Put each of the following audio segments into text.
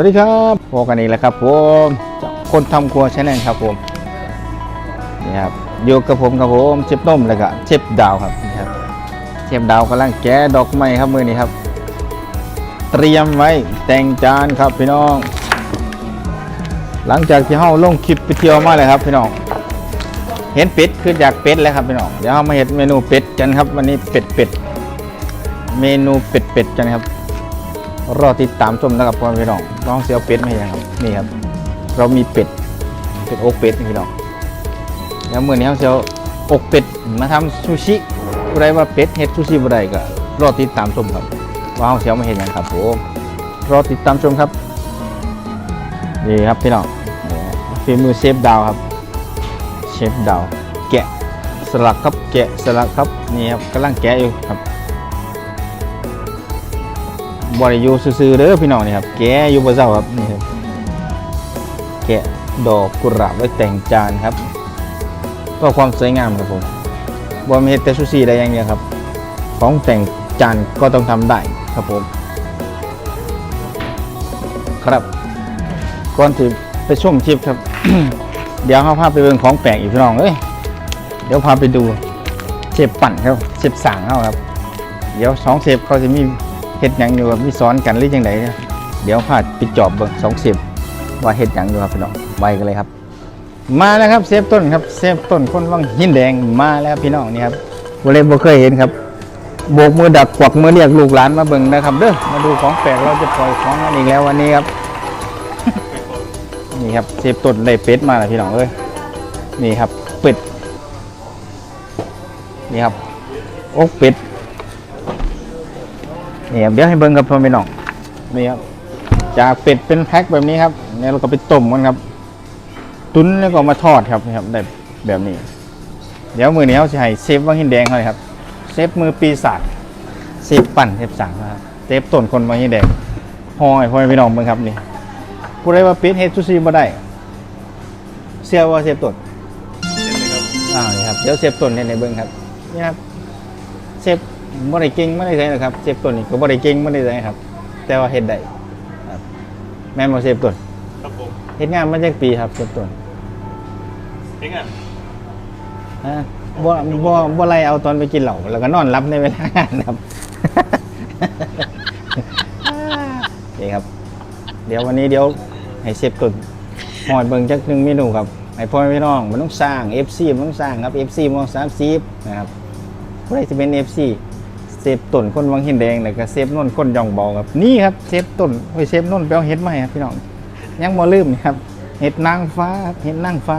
วัสดีครับพบกันอีกแล้วครับผมคนทำครัวชาแนลครับผมนี่ครับอยู่กับผมครับผมเชฟต้มแล้วก็เชฟดาวครับนี่ครับเชฟดาวกำลังแกะดอกไม้ครับมือนี้ครับ เตรียมไว้แต่งจานครับพี่น้อง หลังจากที่เฮาลงคลิปไปเที่ยวมาเลยครับพี่น้องเห็นเป็ดคืออยากเป็ดแล้วครับพี่น้องเดี๋ยวเรามาเห็นเมนูเป็ดกันครับวันนี้เป็ดเป็ดเมนูเป็ดเป็ดกันครับ รอติดตามชมนะครับพ่อพี่น้องน้องเสียวเป็ดไม่ยังครับนี่ครับ เรามีเป็ดเป็ดอกเป็ดพี่น้องแล้วเมื่อนี้เราเสียวอกเป็ดมาทำซูชิอะไรว่าเป็ดเฮ็ดซูชิบ่ได้ก็รอติดตามชมครับว่าเราเสียวมาเห็นยังครับผมรอติดตามชมครับนี่ครับพี่น้องฝีมือเชฟดาวครับเชฟดาวแกะสลักครับแกะสลักครับนี่ครับกำลังแกะอยู่ครับ บริยูซื่อๆเด้อพี่น้องนี่ครับแกอยู่บนเจ้าครับนี่ครับแกะดอกกุหลาบไว้แต่งจานครับก็ความสวยงามครับผมบอมเฮ็ดแต่ซูชิได้อย่างเดียวครับ ของแต่งจานก็ต้องทำได้ครับผม ครับก่อนที่ไปชมคลิปครับ เดี๋ยวเขาพาไปเบิ่งของแปลกอีกพี่น้องเอ้ยเดี๋ยวพาไปดูเชฟปั่นเขาเชฟสั่งเขาครับ เดี๋ยวสองเชฟเขาจะมี เห็ดหยังอยู่ครับมีสอนกันหรือยังไงเนี่ยเดี๋ยวพาไปจอบเบิ่งสองเชฟว่าเห็ดหยังอยู่ครับพี่น้องไปกันเลยครับ มาแล้วครับเชฟต้นครับเชฟต้นคนวังหินแดงมาแล้วพี่น้องนี่ครับบ่เลยบ่เคยเห็นครับโบกมือดักกวักมือเรียกลูกหลานมาเบิ่งนะครับเด้อมาดูของแปลกเราจะปล่อยของกันอีกแล้ววันนี้ครับ นี่ครับเชฟต้นได้เป็ดมาแล้วพี่น้องเอ้ยนี่ครับเป็ดนี่ครับอกเป็ด นี่ครับเดี๋ยวให้เบิ่งกับพ่อพี่น้องนี่ครับจากเป็ดเป็นแพ็คแบบนี้ครับเนี่ยเราก็ไปต้มกันครับ ตุ้นแล้วก็เอามาทอดครับนี่ครับได้แบบนี้ เดี๋ยวมือนี้เขาจะให้เชฟวังหินแดงเขาเลยครับเชฟมือปีศาจเชฟปั่นเชฟสั่งนะครับเชฟต้นคนวังหินแดงห่อให้พ่อพี่น้องเบิ่งครับนี่ผู้ใดว่าปิดเฮ็ดซูชิบ่ได้เสียว่าเสียบต้นอ้าวนี่ครับเดี๋ยวเสียบต้นในในเบิ่งครับนี่ครับเสีย บบ่ได้เก่งบ่ได้ไสหรอกครับเสียบต้นนี่ก็บ่ได้เก่งบ่ได้ไสครับ แต่ว่าเฮ็ดได้ครับแม่นบ่เสียบต้นครับผมเฮ็ดงานมาจากปีครับเสียบต้นเองอะฮะบ่บ่บ่ไล่เอาตอนไปกินเหล้าแล้วก็นอนหลับในเวลางานครับนี่ครับ เดี๋ยววันนี้เดี๋ยวให้เชฟตุนหอยเบิ่งจักหนึ่งเมนูครับให้พ่อแม่พี่น้องมันต้องสร้าง FC มันต้องสร้างครับ FC มองสามสิบนะครับผู้ใดจะเป็น FC เซฟตุนคนวังหินแดงแล้วก็เซฟนนท์คนยองเบาครับนี่ครับเซฟตุนโอ้ยเซฟนนท์ไปเอาเห็ดมาให้ครับพี่น้องยังบ่ลืมนะครับเห็ดนางฟ้าเห็ดนางฟ้า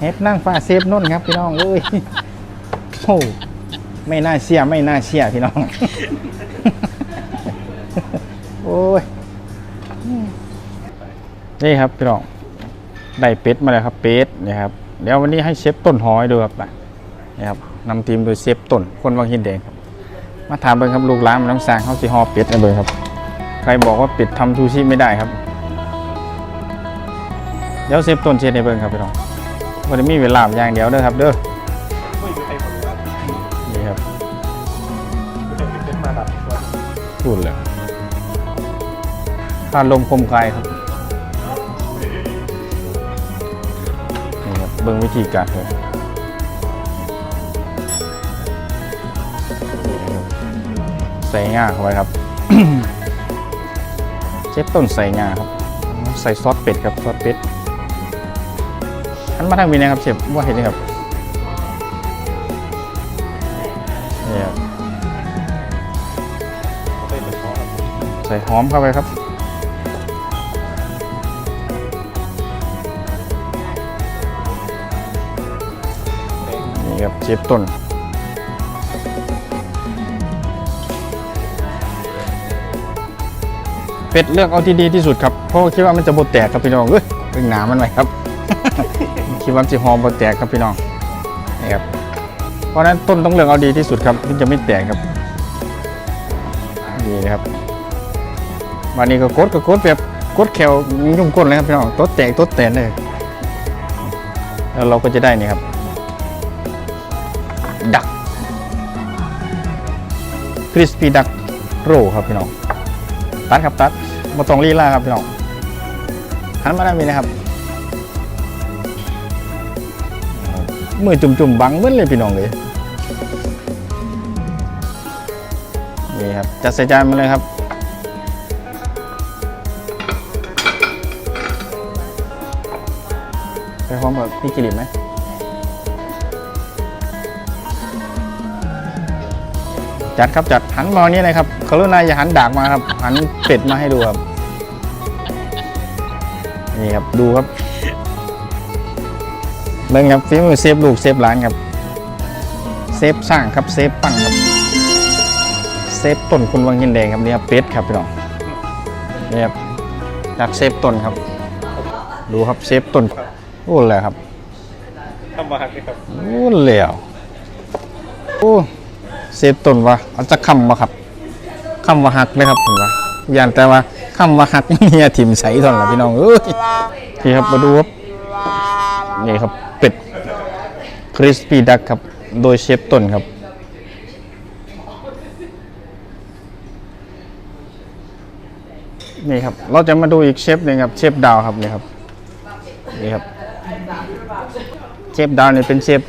เห็ดนางฟ้าเซฟนนท์ครับพี่น้องเอ้ยโอ้ไม่น่าเชื่อไม่น่าเชื่อพี่น้อง โอ้ยนี่ครับพี่น้องได้เป็ดมาแล้วครับเป็ดนะครับเดี๋ยววันนี้ให้เชฟต้นหอยดูครับ นี่ครับนำทีมโดยเชฟต้นคนวังหินแดงครับมาถามเบิ่งครับลูกหลานมันต้องสร้างเขาสิฮอเป็ดนะเบิ่งครับ ใครบอกว่าเป็ดทำซูชิไม่ได้ครับ เดี๋ยวเชฟต้นเช็ดให้เบิ่งครับพี่น้องวันนี้มีเวลาอย่างเดียวเด้อครับ เด้อดีครบอกว่านี่ครับดูดเลยคาลมคมคายครับนี่ครับเบิ่งวิธีการเลย ใส่งาเข้าไปครับ เชฟต้นใส่งาครับ ใส่ซอสเป็ดครับซอสเป็ดอันมาทางนี้นะครับเชฟว่าเห็นไหมครับนี่ครับเป็นนเขาครับใส่หอมเข้าไปครับนี่ครับเชฟต้น เป็ดเลือกเอาที่ดีที่สุดครับเพราะคิดว่ามันจะบดแตกครับพี่น้องเอ้ยเรื่งหนามันไว้ครับ คิดว่าจะหอมบดแตกครับพี่น้องนี่ครับเพราะนั้นต้นต้องเลือกเอาดีที่สุดครับที่จะไม่แตกครับนี่นะครับวันนี้ก็กดก็กดแบบกดแขวยุ่งก้นเลยครับพี่น้องตัวแตกตัวแตนเลยแล้วเราก็จะได้นี่ครับ ดักคริสปี้ดักโรครับพี่น้อง ตัดครับตัดมาตองลีลาครับพี่น้องหันมาได้ไหมนะครับมือจุ่มๆบังเบิ้เลยพี่น้องเลยนี่ครับจัดใส่จานมาเลยครับไปพร้อมกับพี่กิริไหม จัดครับจัดหันมานี้เลยครับกรุณาอย่าหันดากมาครับ หันเป็ดมาให้ดูครับ นี่ครับดูครับเบิ่งครับฝีมือเซฟลูกเซฟหลานครับ เซฟสร้างครับเซฟปั้นครับ เซฟต้นคุณวังหินแดงครับนี่ครับเป็ดครับพี่น้องนี่ครับจากเซฟต้นครับ ดูครับเซฟต้นโอ้เลยครับทำมาหักเลยครับโอ้เหลวโอ้ เซฟต้นวะเอาจะคำมาครับคำว่าหักเลยครับผมว่ายันแต่ว่าคำว่าหักเมียถิ่มใสทอนละพี่น้องเอ้ยนี่ครับมาดูครับนี่ครับเป็ดคริสปี้ดักครับ โดยเชฟต้นครับนี่ครับ เราจะมาดูอีกเชฟหนึ่งครับเชฟดาวครับนี่ครับนี่ครับ เชฟดาวนี่เป็นเชฟ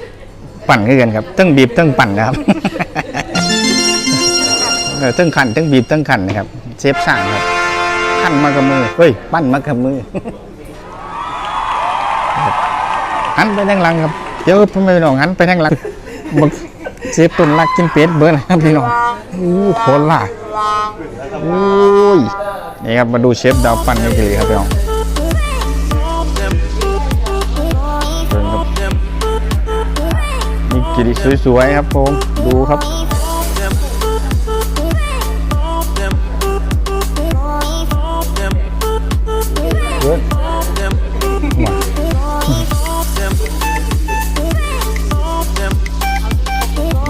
ปั่นขึ้นกันครับตั้งบีบตั้งปั่นนะครับ เออตั้งขันตั้งบีบตั้งขันนะครับเชฟสั่งครับขันมากับมือเฮ้ยปั้นมากับมือครับหันไปทางหลังครับเดี๋ยวพ่อแม่พี่น้องหันไปทางหลังบักเชฟตุนลักกินเป็ดเบิร์นะครับพี่น้องอู้โคตรล่ะโอ้ยนี่ครับมาดูเชฟดาวปั่นนี่กันเลยครับพี่น้องเชิญครับมีกิริสวยๆครับผมดูครับ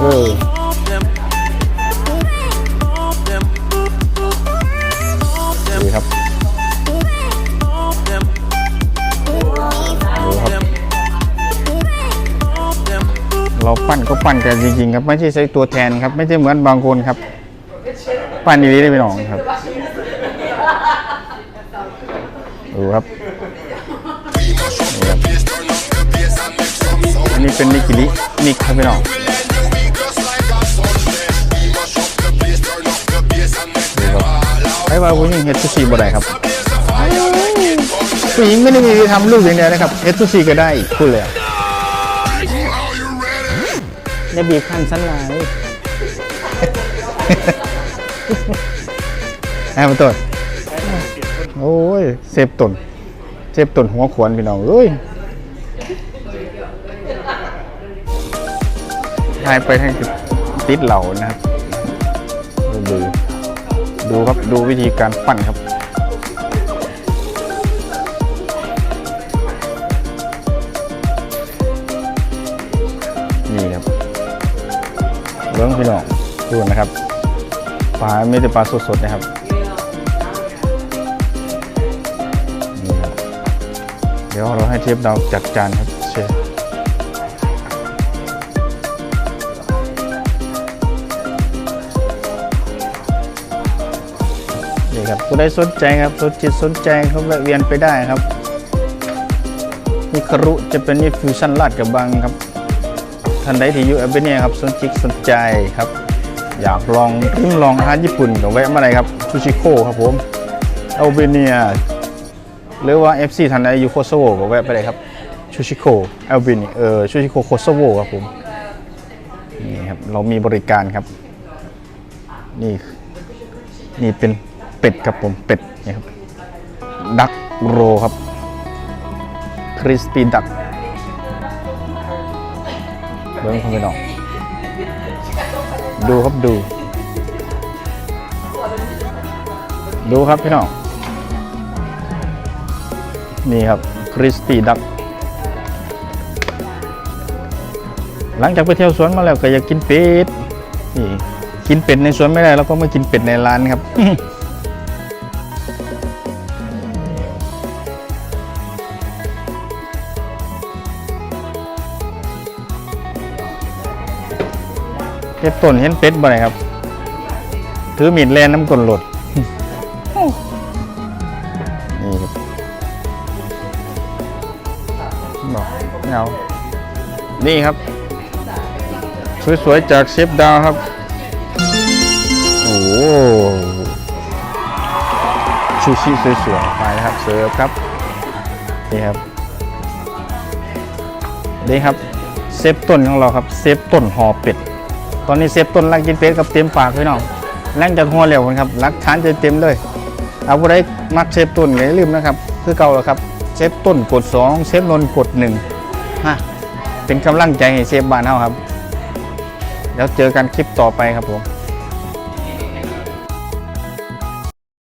เออดีครับดูครับ เราปั้นก็ปั้นกันจริงๆ ครับ ไม่ใช่ใช้ตัวแทนครับ ไม่ใช่เหมือนบางคนครับ ปั้นอย่างนี้ได้ไปหนองครับดูครับนี่ครับอันนี้เป็นนิกิรินิกครับพี่น้อง ไอ้ว่าผู้หญิงเฮดซูชิบ่ได้ครับผู้หญิงไม่ได้มีทำลูกอย่างเดียวนะครับเฮดซูชิก็ได้พูดเลยอะอย่าบีบคั้นสันหลายแอบมาตัวโอ้ยเซฟตนเซฟตนหัวขวนพี่น้องเอ้ยหายไปทางติดเหล่านะครับดู ดูครับดูวิธีการปั้นครับ นี่ครับเรื่องพี่น้องดูนะครับปลาไม่ได้ปลาสดๆนะครับนี่ครับเดี๋ยวเราให้เชฟดาวจัดจานครับ นี่ครับผู้ใดสนใจครับสนจิตสนใจเขาแวะเวียนไปได้ครับนี่คารุจะเป็นนี่ฟิวชั่นลาดกระบังครับท่านใดที่อยู่แอเบเนียครับสนจิตสนใจครับ อยากลองริมลองอาหารญี่ปุ่นก็แวะมาเลยครับชูชิโคครับผมแอลเบเนียหรือว่า FC ทันใดอยู่โคโซโวก็แวะไปเลยครับชูชิโคแอลบินเออชูชิโคโคโซโวครับผมนี่ครับเรามีบริการครับ นี่นี่เป็น เป็ดครับผมเป็ดนี่ครับดักโรครับคริสปี้ดักเบิ้งคุณพี่น้องดูครับดู ดูครับพี่น้องนี่ครับคริสปี้ดักหลังจากไปเที่ยวสวนมาแล้วก็อยากกินเป็ดนี่กินเป็ดในสวนไม่ได้แล้วก็มากินเป็ดในร้านครับ เป็ดต้นเห็นเป็ดบ่ได้ครับ ถือมีดแลนน้ำกลนหลดนี่ครับบอกไม่เอานี่ครับ สวยๆจากเชฟดาวครับ โอ้ชูชิสวยๆไปนะครับเสิร์ฟครับ นี่ครับนี่ครับ เซฟต้นของเราครับ เซฟต้นหอเป็ด ตอนนี้เซฟต้นรักกินเป็ดกับเต็มปากพี่น้องแรงจากหัวเหลวกันครับรักฐานจะเต็มเลยเอาผู้ใดมักเซฟต้นอย่าลืมนะครับ คือเก่าแล้วครับเซฟต้นกด 2 เซฟนนกด1ฮะเป็นกำลังใจให้เซฟบ้านเฮาครับ แล้วเจอกันคลิปต่อไปครับผม